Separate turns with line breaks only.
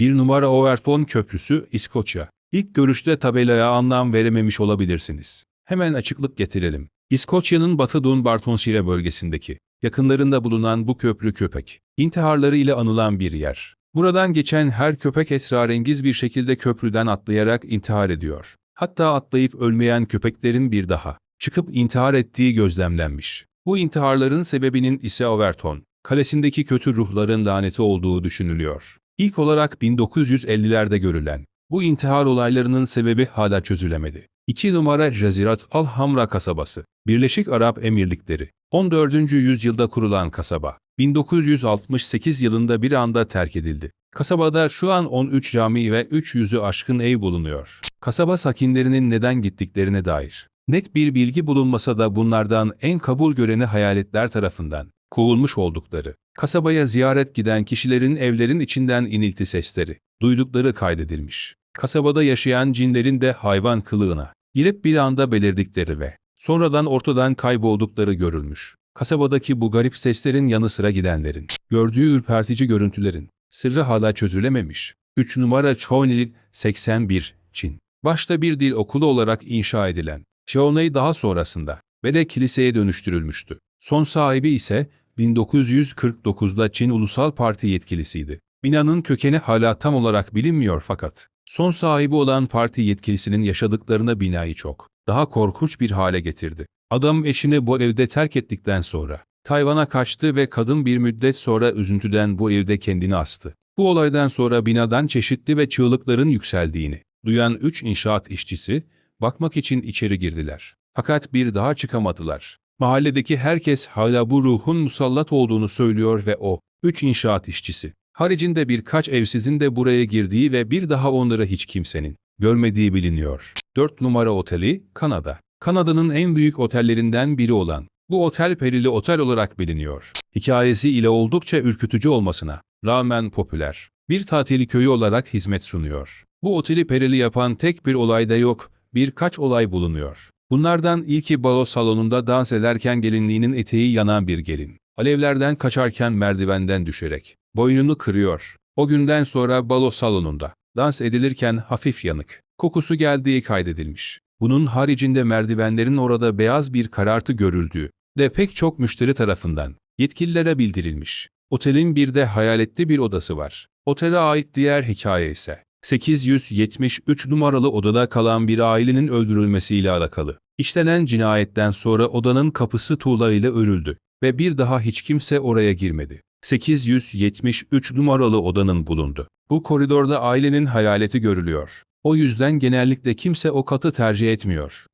Bir numara Overton Köprüsü, İskoçya. İlk görüşte tabelaya anlam verememiş olabilirsiniz. Hemen açıklık getirelim. İskoçya'nın Batı Dunbartonshire bölgesindeki, yakınlarında bulunan bu köprü köpek, intiharları ile anılan bir yer. Buradan geçen her köpek esrarengiz bir şekilde köprüden atlayarak intihar ediyor. Hatta atlayıp ölmeyen köpeklerin bir daha çıkıp intihar ettiği gözlemlenmiş. Bu intiharların sebebinin ise Overton, kalesindeki kötü ruhların laneti olduğu düşünülüyor. İlk olarak 1950'lerde görülen bu intihar olaylarının sebebi hala çözülemedi. 2 numara Jazirat al-Hamra kasabası, Birleşik Arap Emirlikleri. 14. yüzyılda kurulan kasaba, 1968 yılında bir anda terk edildi. Kasabada şu an 13 cami ve 300'ü aşkın ev bulunuyor. Kasaba sakinlerinin neden gittiklerine dair net bir bilgi bulunmasa da bunlardan en kabul göreni hayaletler tarafından kovulmuş oldukları, kasabaya ziyaret giden kişilerin evlerin içinden inilti sesleri, duydukları kaydedilmiş. Kasabada yaşayan cinlerin de hayvan kılığına girip bir anda belirdikleri ve sonradan ortadan kayboldukları görülmüş. Kasabadaki bu garip seslerin yanı sıra gidenlerin, gördüğü ürpertici görüntülerin, sırrı hala çözülememiş. 3 numara Chownil 81, Çin. Başta bir dil okulu olarak inşa edilen, Chownei daha sonrasında ve de kiliseye dönüştürülmüştü. Son sahibi ise 1949'da Çin Ulusal Parti yetkilisiydi. Binanın kökeni hala tam olarak bilinmiyor fakat son sahibi olan parti yetkilisinin yaşadıklarına binayı çok daha korkunç bir hale getirdi. Adam eşini bu evde terk ettikten sonra Tayvan'a kaçtı ve kadın bir müddet sonra üzüntüden bu evde kendini astı. Bu olaydan sonra binadan çeşitli ve çığlıkların yükseldiğini duyan üç inşaat işçisi bakmak için içeri girdiler. Fakat bir daha çıkamadılar. Mahalledeki herkes hala bu ruhun musallat olduğunu söylüyor ve o, üç inşaat işçisi, haricinde birkaç evsizin de buraya girdiği ve bir daha onları hiç kimsenin görmediği biliniyor. 4 numara oteli, Kanada. Kanada'nın en büyük otellerinden biri olan bu otel perili otel olarak biliniyor. Hikayesi ile oldukça ürkütücü olmasına rağmen popüler. Bir tatil köyü olarak hizmet sunuyor. Bu oteli perili yapan tek bir olay da yok, birkaç olay bulunuyor. Bunlardan ilki balo salonunda dans ederken gelinliğinin eteği yanan bir gelin. Alevlerden kaçarken merdivenden düşerek boynunu kırıyor. O günden sonra balo salonunda dans edilirken hafif yanık kokusu geldiği kaydedilmiş. Bunun haricinde merdivenlerin orada beyaz bir karartı görüldüğü de pek çok müşteri tarafından yetkililere bildirilmiş. Otelin bir de hayaletli bir odası var. Otele ait diğer hikaye ise 873 numaralı odada kalan bir ailenin öldürülmesiyle alakalı. İşlenen cinayetten sonra odanın kapısı tuğla ile örüldü ve bir daha hiç kimse oraya girmedi. 873 numaralı odanın bulundu. Bu koridorda ailenin hayaleti görülüyor. O yüzden genellikle kimse o katı tercih etmiyor.